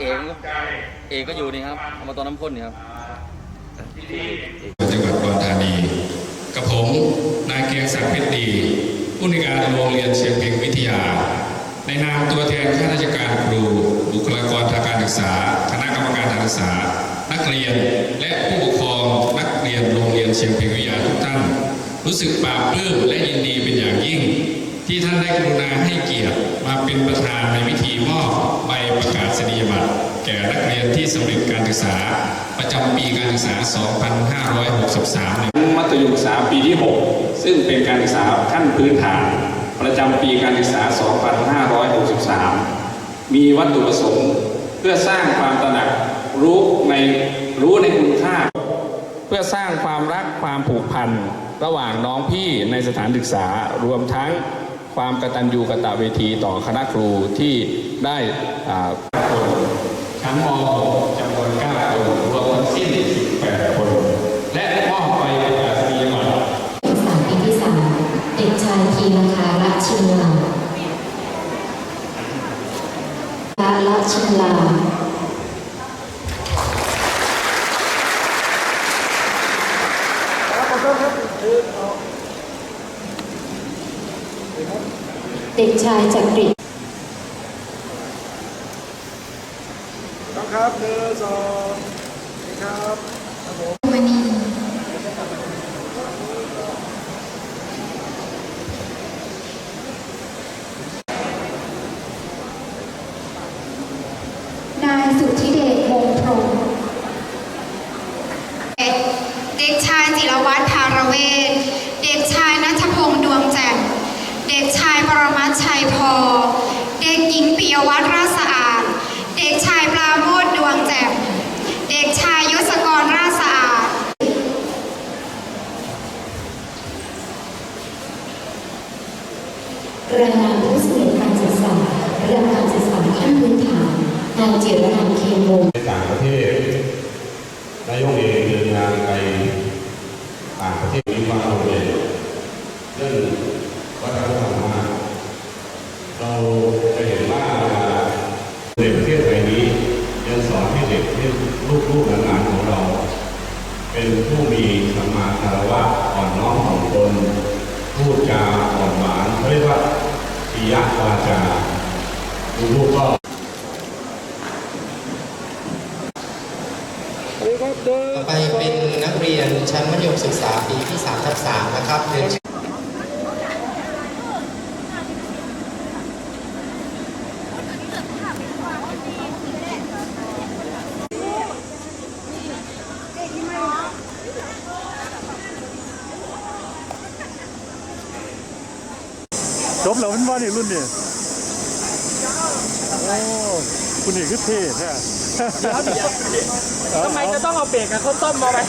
เองเอกก็อยู่นี่ครับเอามาตอนน้ำข้นนี่ครับจังหวัดอุดรธานีกับผมนายเกียงศักดิ์เพชรดีผู้ในการโรงเรียนเชียงเพ็งวิทยา ในนามตัวแทนข้าราชการครูบุคลากรทางการศึกษา คณะกรรมการการศึกษา นักเรียนและผู้ปกครองนักเรียนโรงเรียนเชียงเพ็งวิทยาทุกท่านรู้สึกปลาบปลื้มและยินดีเป็นอย่างยิ่ง ที่ท่านได้กรุณาให้เกียรติมาเป็นประธานในพิธีมอบใบประกาศนียบัตรแก่นักเรียนที่สำเร็จการศึกษา ประจำปีการศึกษา 2563ในมัธยมศึกษาปีที่ 6 ซึ่งเป็นการศึกษาขั้นพื้นฐาน ประจำปีการศึกษา 2563 มีวัตถุประสงค์ เพื่อสร้างความตระหนักรู้ในรู้ในคุณค่า เพื่อสร้างความรักความผูกพันระหว่างน้องพี่ในสถานศึกษารวมทั้ง ความกตัญญูกตเวทีต่อคณะครูที่ได้อ่าคนชั้นม .6 จำนวน9คนรวมทั้งสิ้น18คน และมอบไปประกาศนียบัตรศึกษาปีที่สามเด็กชายทีมคาระชินลาคาระชินลา เด็กชายจักริดต้องครับหนึ่งสองนี่ครับมณีนายสุทธิเดชวงศ์พรหมเด็กชายจิรวัตรธารเวศเด็กชายนัทพงษ์ดวงแจ่มเด็กชาย ปรมัตถ์ชัยพอ เด็กหญิงปิยวัฒน์ราชสะอาด เด็กชายปราโมทดวงแจ่ม เด็กชายยศกรราชสะอาด รายงานผู้สำเร็จการศึกษาระดับการศึกษาขั้นพื้นฐานนายเจรนันท์เคนวงศ์ในต่างประเทศนายกเองเดินทางไปต่างประเทศมีความโดดเด่นเรื่องวัฒนธรรมมากเราจะเห็นว่าเวลาในประเทศไทยนี้ยังสอนให้เด็กให้ลูกๆหลานๆของเรา เป็นผู้ มีสัมมาคารวะอ่อนน้อมถ่อมตนพูดจาอ่อนหวานเขาเรียกว่าปิยวาจาลูกก็ต่อไปเป็นนักเรียนชั้นมัธยมศึกษาปีที่3ทับ3นะครับเรียน จบแล้วมันว่านี่รุ่นนี่โอ้คุณนี่คือเท่แท้ ทำไมจะต้องเอาเบรกกับข้าวต้มมาไว้